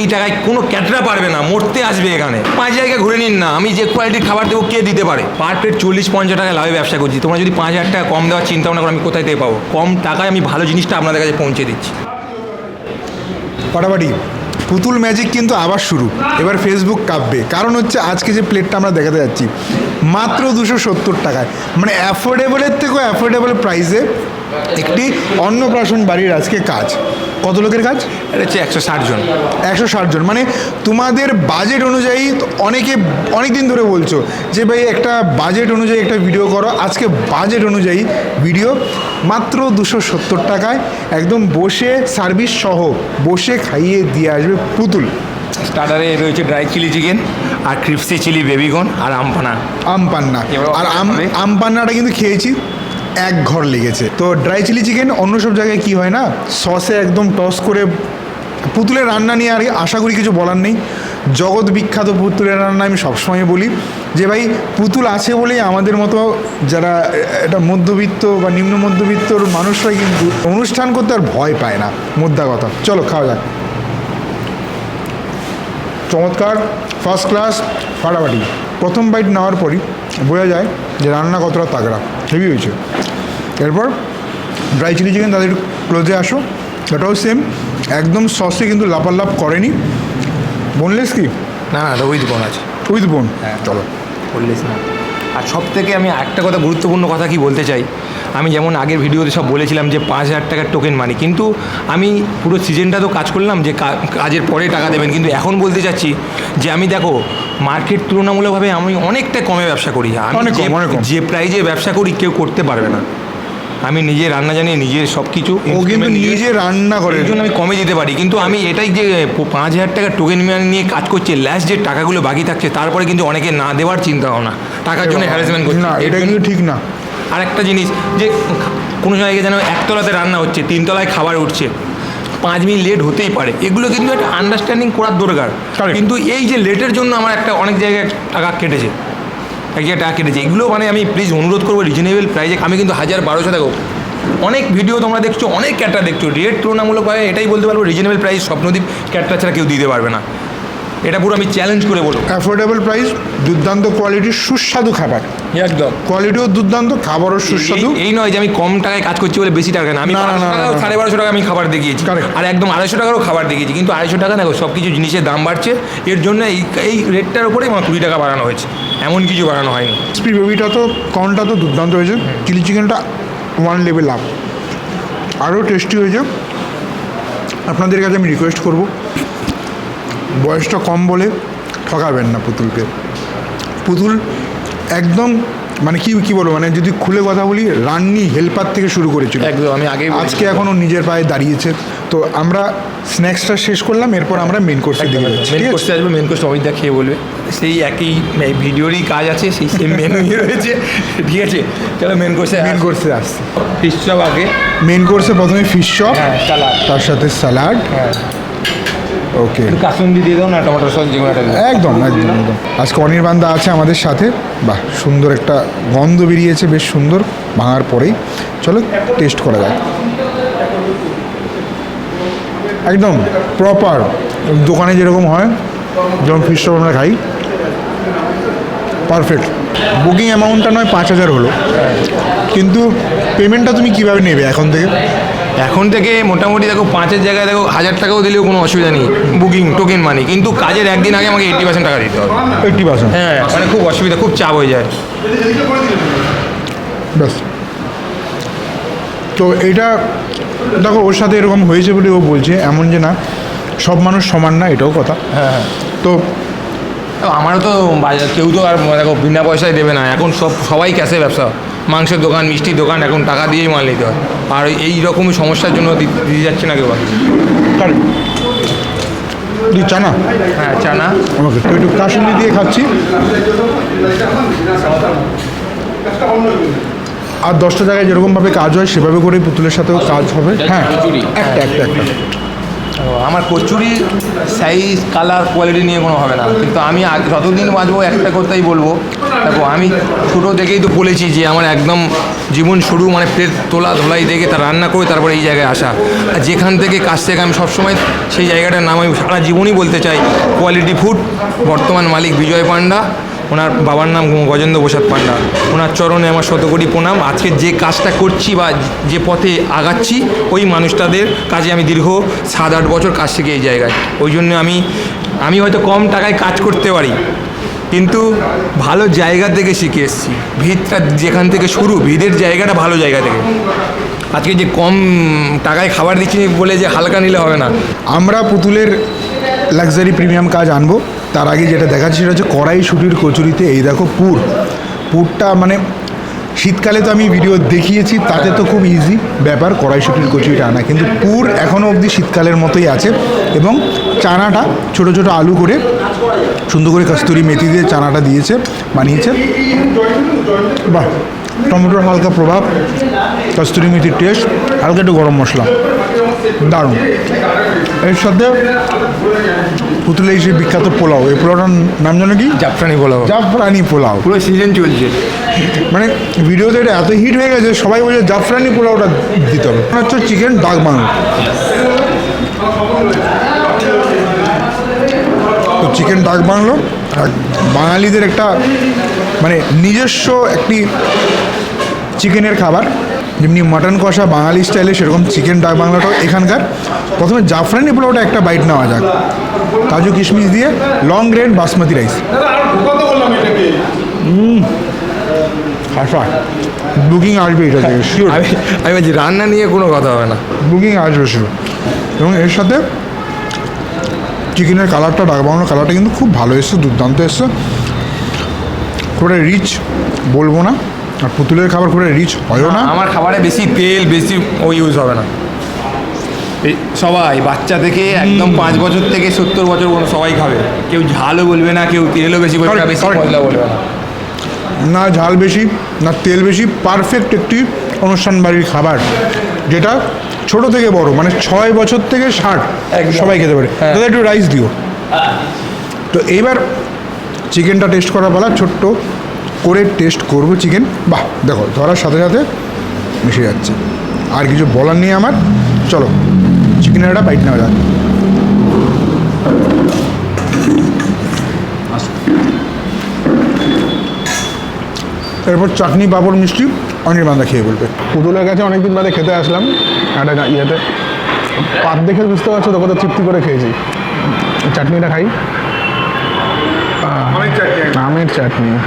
এই টাকায় কোনো ক্যাটরা পারবে না, মরতে আসবে এখানে। পাঁচ জায়গায় ঘুরে নিন না, আমি যে কোয়ালিটির খাবার দেবো কে দিতে পারে? পার প্লেট চল্লিশ, পঞ্চাশ টাকা লাভে ব্যবসা করছি। তোমরা যদি পাঁচ হাজার টাকা কম দেওয়ার চিন্তা ভাবনা করো, আমি কোথায় থেকে পাবো? কম টাকায় আমি ভালো জিনিসটা আপনাদের কাছে পৌঁছে দিচ্ছি। ফাটাফাটি পুতুল ম্যাজিক কিন্তু আবার শুরু। এবার ফেসবুক কাঁপবে। কারণ হচ্ছে আজকে যে প্লেটটা আমরা দেখাতে যাচ্ছি, মাত্র দুশো সত্তর টাকায়। মানে অ্যাফোর্ডেবলের থেকেও অ্যাফোর্ডেবল প্রাইসে একটি অন্নপ্রাশন বাড়ির আজকে কাজ। কত লোকের কাজ? এটা হচ্ছে একশো ষাট জন। একশো ষাট জন। মানে তোমাদের বাজেট অনুযায়ী অনেকে অনেক দিন ধরে বলছো যে ভাই একটা বাজেট অনুযায়ী একটা ভিডিও করো। আজকে বাজেট অনুযায়ী ভিডিও মাত্র দুশো সত্তর টাকায় একদম বসে সার্ভিস সহ বসে খাইয়ে দিয়ে আসবে পুতুল। স্টার্টারে রয়েছে ড্রাই চিলি চিকেন আর ক্রিপসি চিলি বেবিগন আর আমপানা আমপান্না আর আম হবে? কিন্তু খেয়েছি। এক ঘর লেগেছে। তো ড্রাই চিলি চিকেন অন্য সব জায়গায় কি হয় না সসে একদম টস করে পুতুলের রান্না নিয়ে আর আশা করি কিছু বলার নেই। জগৎ বিখ্যাত পুতুলের রান্না আমি সবসময় বলি যে ভাই, পুতুল আছে বলেই আমাদের মতো যারা এটা মধ্যবিত্ত বা নিম্ন মধ্যবিত্তর মানুষরাই কিন্তু অনুষ্ঠান করতে আর ভয় পায় না, মোদ্দা কথা। চলো, খাওয়া যাক। চমৎকার ফার্স্ট ক্লাস ফাটাফাটি। প্রথম বাইট নেওয়ার পরই বোঝা যায় যে রান্না কতটা তাগড়া হেভি হয়েছে। এরপর ড্রাই চিলি চিকেন তাদের ক্লোজে আসো। এটাও সেম একদম সসে কিন্তু লাপাল্লাপ করেনি। বোনলেস কি? না না এটা উইথ বোন আছে। উইথ বোন হ্যাঁ। চলো। বললিস না। আর সব থেকে আমি একটা কথা গুরুত্বপূর্ণ কথা কি বলতে চাই? আমি যেমন আগের ভিডিওতে সব বলেছিলাম যে পাঁচ হাজার টাকার টোকেন মানি কিন্তু আমি পুরো সিজনটা তো কাজ করলাম যে কাজের পরে টাকা দেবেন কিন্তু এখন বলতে চাচ্ছি যে আমি দেখো মার্কেট তুলনামূলকভাবে আমি অনেকটা কমে ব্যবসা করি। যে প্রাইজে ব্যবসা করি কেউ করতে পারবে না। আমি নিজে রান্না জানি নিজের সব কিছু ও কিন্তু নিজে রান্না করে। এর জন্য আমি কমে দিতে পারি কিন্তু আমি এটাই যে পাঁচ হাজার টাকা টোকেন নিয়ে কাজ করছে লাস্ট যে টাকাগুলো বাকি থাকছে তারপরে কিন্তু অনেকে না দেওয়ার চিন্তা ভাবনা টাকার জন্য হ্যারাসমেন্ট করছে। না এটা কিন্তু ঠিক না। আর একটা জিনিস যে কোনো জায়গায় যেন একতলাতে রান্না হচ্ছে তিনতলায় খাবার উঠছে পাঁচ মিনিট লেট হতেই পারে এগুলো কিন্তু একটা আন্ডারস্ট্যান্ডিং করার দরকার. কিন্তু এই যে লেটের জন্য আমার একটা অনেক জায়গায় টাকা কেটেছে। এক জায়গায় টাকা কেটেছে। এগুলো মানে আমি প্লিজ অনুরোধ করব রিজনেবল প্রাইজে আমি কিন্তু হাজার বারোশো দেখো অনেক ভিডিও তোমরা দেখছ, অনেক ক্যাটটা দেখছ। রেট তুলনামূলকভাবে এটাই বলতে পারব রিজনেবল প্রাইস স্বপ্নদীপ ক্যাটটা ছাড়া কেউ দিতে পারবে না। এটা পুরো আমি চ্যালেঞ্জ করে বলব। অ্যাফোর্ডেবল প্রাইস দুর্দান্ত কোয়ালিটির সুস্বাদু খাবার। একদম। কোয়ালিটিও দুর্দান্ত খাবারও সুস্বাদু। এই- নয় যে আমি কম টাকায় কাজ করছি বলে বেশি টাকা না। আমি। সাড়ে বারোশো টাকা আমি খাবার দেখিয়েছি. আর একদম আড়াইশো টাকারও খাবার দেখিয়েছি। কিন্তু আড়াইশো টাকা দেখো সব কিছু জিনিসের দাম বাড়ছে। এর জন্য এই এই রেটটার উপরে আমার কুড়ি টাকা বাড়ানো হয়েছে। এমন কিছু বাড়ানো হয়নি। ক্রিসপি বেবিটা তো কর্নটা তো দুর্দান্ত হয়েছে। চিলি চিকেনটা ওয়ান লেভেল আপ আরও টেস্টি হয়েছে। আপনাদের কাছে আমি রিকোয়েস্ট করব। বয়সটা কম বলে ঠকাবেন না পুতুলকে। পুতুল একদম মানে কি কি বলব? মানে যদি খুলে কথা বলি রান্নি হেল্পার থেকে শুরু করেছিল। একদম আমি আগে। আজকে এখনও নিজের পায়ে দাঁড়িয়েছে। তো আমরা স্ন্যাক্সটা শেষ করলাম এরপর আমরা মেন কোর্সে দিকে যাচ্ছি মেন কোর্সে আসবে মেন কোর্স অমিতদা খেয়ে বলবে। সেই একই ভিডিওরই কাজ আছে সেই সেম মেনুই রয়েছে। ঠিক আছে? চলো মেন কোর্সে মেন কোর্সে আসছে। ফিশ চপ আগে। মেন কোর্সে প্রথমে ফিশ চপ হ্যাঁ তার সাথে স্যালাড হ্যাঁ। ওকে কাসুন্দি দিয়ে দাও না টমেটো সস দিও। একদম একদম একদম। আজকে অনির্বাণদা আছে আমাদের সাথে। বাহ সুন্দর একটা গন্ধ বেরিয়েছে বেশ সুন্দর। ভাঙার পরেই। চলো টেস্ট করা যাক। একদম প্রপার দোকানে যেরকম হয় যেমন ফিশ আমরা খাই। পারফেক্ট বুকিং অ্যামাউন্টটা নয় পাঁচ হাজার হলো। কিন্তু পেমেন্টটা তুমি কীভাবে নেবে এখন থেকে? এখন থেকে মোটামুটি দেখো পাঁচের জায়গায় দেখো হাজার টাকাও দিলেও কোনো অসুবিধা নেই। বুকিং টোকেন মানি কিন্তু কাজের একদিন আগে আমাকে এইটি পার্সেন্ট টাকা দিতে হবে। এইটটি পার্সেন্ট হ্যাঁ মানে খুব অসুবিধা খুব চাপ হয়ে যায়। ব্যাস। তো এটা দেখো ওর সাথে এরকম হয়েছে বলে ও বলছে এমন যে না সব মানুষ সমান না এটাও কথা। হ্যাঁ তো তো আমারও তো বাজার কেউ তো আর দেখো বিনা পয়সায় দেবে না। এখন সব সবাই ক্যাশে ব্যবসা। মাংসের দোকান মিষ্টির দোকান এখন টাকা দিয়েই মাল নিতে হয়। আর এই রকমই সমস্যার জন্য দিতে যাচ্ছে না কেউ আর। কার তুই চা হ্যাঁ চানা। তো একটু কাশুন্দি দিয়ে খাচ্ছি। আর দশটা জায়গায় যেরকমভাবে কাজ হয় সেভাবে করেই পুতুলের সাথেও কাজ হবে। হ্যাঁ। একটা একটা একটা। আমার কচুরি সাইজ কালার কোয়ালিটি নিয়ে কোনো হবে না। কিন্তু আমি যতদিন বাঁচবো, একটা কথাই বলব। দেখো, আমি ছোটো থেকেই তো বলেছি যে আমার একদম জীবন শুরু মানে প্লেট তোলা ধোলাই দেখে তার রান্না করে তারপরে এই জায়গায় আসা। আর যেখান থেকে কাছ থেকে আমি সবসময় সেই জায়গাটার নাম আমি সারা জীবনই বলতে চাই কোয়ালিটি ফুড বর্তমান মালিক বিজয় পান্ডা ওনার বাবার নাম গজেন্দ্র প্রসাদ পান্ডা ওনার চরণে আমার শতকোটি প্রণাম। আজকে যে কাজটা করছি বা যে পথে আগাচ্ছি, ওই মানুষটাদের কাজে আমি দীর্ঘ সাত আট বছর কাজ শিখে এই জায়গায়। ওই জন্য আমি আমি হয়তো কম টাকায় কাজ করতে পারি, কিন্তু ভালো জায়গা থেকে শিখে এসেছি। ভিতটা যেখান থেকে শুরু ভিদের জায়গাটা ভালো জায়গা থেকে। আজকে যে কম টাকায় খাবার দিচ্ছি বলে যে হালকা নিলে হবে না। আমরা পুতুলের লাক্সারি প্রিমিয়াম কাজ আনব। তার আগে যেটা দেখাচ্ছি সেটা হচ্ছে কড়াইশুটির কচুরিতে, এই দেখো পুর। পুরটা মানে শীতকালে তো আমি ভিডিও দেখিয়েছি, তাতে তো খুব ইজি ব্যাপার কড়াইশুটির কচুরিটা আনা। কিন্তু পুর এখনও অবধি শীতকালের মতোই আছে এবং চানাটা ছোট ছোট আলু করে সুন্দর করে কস্তুরি মেথি দিয়ে চানাটা দিয়েছে, বানিয়েছে। বাহ, টমেটোর হালকা প্রভাব, কস্তুরি মেথির টেস্ট হালকা একটু গরম মশলা। দারুণ। এর সাথে পুতুলের সেই বিখ্যাত পোলাও। এই পোলাওটার নাম জানো কি? জাফরানি পোলাও। জাফরানি পোলাও। পুরো সিজন চলছে। মানে ভিডিওতে এটা এত হিট হয়ে গেছে সবাই বলছে জাফরানি পোলাওটা দিতে হবে। মনে হচ্ছে চিকেন ডাক বাংলো তো চিকেন ডাক বাংলো আর বাঙালিদের একটা মানে নিজস্ব একটি চিকেনের খাবার। যেমনি মাটন কষা বাঙালি স্টাইলে সেরকম চিকেন ডাক বাংলাটাও এখানকার। প্রথমে জাফরানি পোলাওটা একটা বাইট নেওয়া যাক। কাজু কিশমিশ দিয়ে লং গ্রেন বাসমতি রাইস হাসা। বুকিং আসবে এটা থেকে শিওর আমি বলছি রান্না নিয়ে কোনো কথা হবে না। বুকিং আসবে শিওর এবং এর সাথে চিকেনের কালারটা ডাক বাংলার কালারটা কিন্তু খুব ভালো এসছে দুর্দান্ত এসছে। খুব রিচ বলব না। আর পুতুলের খাবার খুব রিচ হয়ও না? আমার খাবারে বেশি তেল বেশি ও ইউজ হবে না। সবাই বাচ্চা থেকে একদম পাঁচ বছর থেকে সত্তর বছর পর্যন্ত সবাই খাবে। কেউ ঝালও বলবে না কেউ তেলও বেশি বলবে না বেশি. মশলা বলবে না। না ঝাল বেশি না তেল বেশি পারফেক্ট একটি অনুষ্ঠান বাড়ির খাবার যেটা ছোট থেকে বড় মানে ছয় বছর থেকে ষাট। সবাই খেতে পারে। হ্যাঁ। দাদা একটু রাইস দিও। তো এইবার চিকেনটা টেস্ট করা বলা ছোট্ট করে টেস্ট করব চিকেন বাহ, দেখো, ধরার সাথে সাথে মিশে যাচ্ছে। আর কিছু বলার নেই আমার। চলো চিকেনের একটা বাইট নেওয়া যাক। এরপর চাটনি পাঁপড় মিষ্টি অনেক অনির্বাণদা খেয়ে বলবে। পুতুলের কাছে অনেকদিন বাদে খেতে আসলাম। একটা ইয়েতে। পাত দেখে বুঝতে পারছ তো তৃপ্তি করে খেয়েছি। চাটনিটা খাই। আমের চাটনি।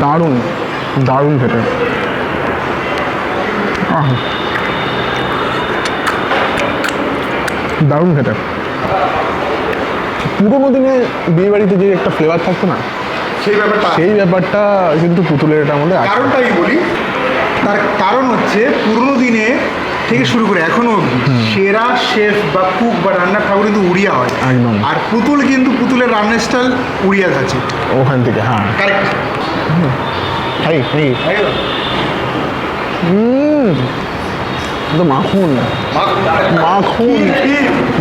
দারুণ দারুণ খেতে। দারুণ খেতে পুরোনো দিনে বিয়ে বাড়িতে যে একটা ফ্লেভার থাকতো না সেই ব্যাপারটা সেই ব্যাপারটা কিন্তু পুতুলের এটার মধ্যে আছে কারণটা আমি বলি? তার কারণ হচ্ছে পুরোনো দিনে থেকে শুরু করে এখনও অবধি সেরা শেফ বা কুক বা রান্নার ঠাকুর কিন্তু উড়িয়া হয়। একদম। আর পুতুল কিন্তু পুতুলের রান্নার স্টাইল উড়িয়া আছে ওখান থেকে হ্যাঁ। কারেক্ট খাই খাই মাখন। মাখন।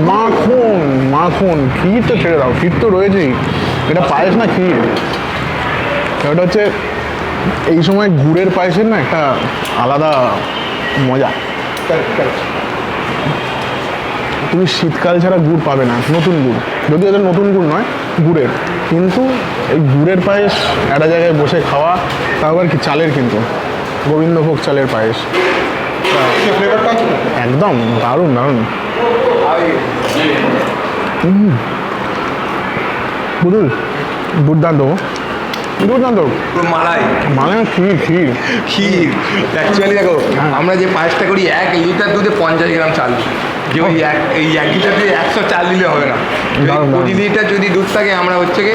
মাখন মাখন। ক্ষীর তো ছেড়ে দাও ক্ষীর তো রয়েছেই। এটা পায়েস না ক্ষীর? এটা হচ্ছে এই সময় গুড়ের পায়েসের না একটা আলাদা মজা। তুমি শীতকাল ছাড়া গুড় পাবে না নতুন গুড়। যদিও এটা নতুন গুড় নয় গুড়ের। কিন্তু এই গুড়ের পায়েস একটা জায়গায় বসে খাওয়া তাও আবার কি চালের কিন্তু। গোবিন্দভোগ চালের পায়েস। একদম দারুণ দারুণ। বুদুল দুর্দান্ত দুর্দান্ত মালাই। মানে ক্ষীর ক্ষীর। ক্ষীর। অ্যাকচুয়ালি দেখো আমরা যে পায়েসটা করি এক লিটার দুধে পঞ্চাশ গ্রাম চাল। যে ওই এক এই এক লিটার দিয়ে একশো চাল দিলে হবে না। কুড়ি লিটার যদি দুধ থাকে আমরা হচ্ছে কি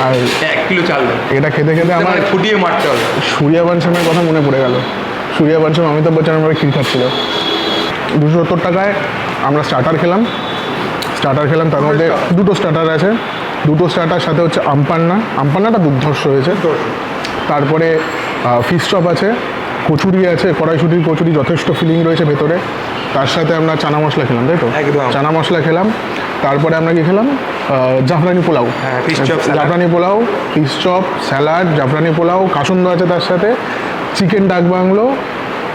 এক কিলো চাল দেবো। এটা খেতে খেতে আমার মানে ফুটিয়ে মারতে হবে। সূর্যা বঞ্চমের কথা মনে পড়ে গেল। সূর্যা বঞ্চম অমিতাভ বচ্চন আমরা ক্ষীর খাচ্ছিল। দুশো সত্তর টাকায় আমরা স্টার্টার খেলাম। স্টার্টার খেলাম তার মধ্যে দুটো স্টার্টার আছে। দুটো স্টার্টার সাথে হচ্ছে আমপান্না। আমপান্নাটা দুর্ধর্ষ হয়েছে। তো তারপরে ফিশ চপ আছে কচুরি আছে কড়াইশুটির কচুরি যথেষ্ট ফিলিং রয়েছে ভেতরে। তার সাথে আমরা চানা মশলা খেলাম তাই তো? চানা মশলা খেলাম। তারপরে আমরা কি খেলাম? জাফরানি পোলাও। হ্যাঁ, জাফরানি পোলাও পিস চপ স্যালাড জাফরানি পোলাও কাসুন্দ আছে তার সাথে। চিকেন ডাক বাংলো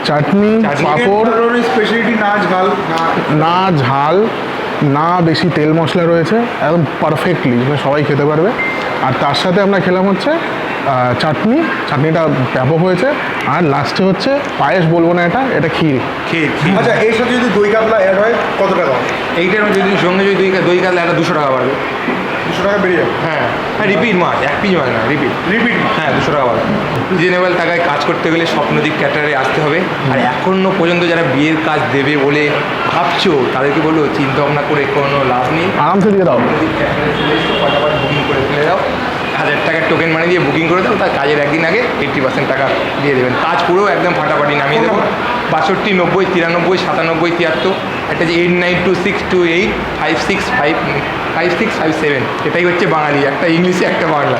চাটনি পাঁপড়। না ঝাল না ঝাল। না বেশি তেল মশলা রয়েছে একদম পারফেক্টলি মানে সবাই খেতে পারবে। আর তার সাথে আমরা খেলাম হচ্ছে চাটনি। চাটনিটা ব্যাপক হয়েছে। আর লাস্টে হচ্ছে পায়েস বলব না এটা এটা ক্ষীর। আচ্ছা এর সাথে যদি দই কাতলা অ্যাড হয় কত টাকা এইটার যদি সঙ্গে যদি দই কাতলা এটা দুশো টাকা বাড়বে। দুশো টাকা বেরিয়ে যাবে। হ্যাঁ হ্যাঁ রিপিট মাছ এক পিস মাছ না রিপিট রিপিট হ্যাঁ দুশো টাকা বাড়বে রিজনেবল টাকায় কাজ করতে গেলে স্বপ্নদীপ ক্যাটারে আসতে হবে। আর এখনও পর্যন্ত যারা বিয়ের কাজ দেবে বলে ভাবছ তাদেরকে বলব চিন্তা ভাবনা করে কোনো লাভ নেই। আরামসে দিয়ে দাও। স্বপ্নদীপ ক্যাটারে চলে এসো ফটাফট বুকিং করে ফেলে দাও। হাজার টাকার টোকেন মানে দিয়ে বুকিং করে দাও তার কাজের একদিন আগে এইট্টি পার্সেন্ট টাকা দিয়ে দেবেন। কাজ পুরো একদম ফাটাফাটি নামিয়ে দেবো। বাষট্টি নব্বই তিরানব্বই সাতানব্বই তিয়াত্তর। একটা যে eight nine two six two eight five six five five six five seven এটাই হচ্ছে বাঙালি, একটা ইংলিশে একটা বাংলা।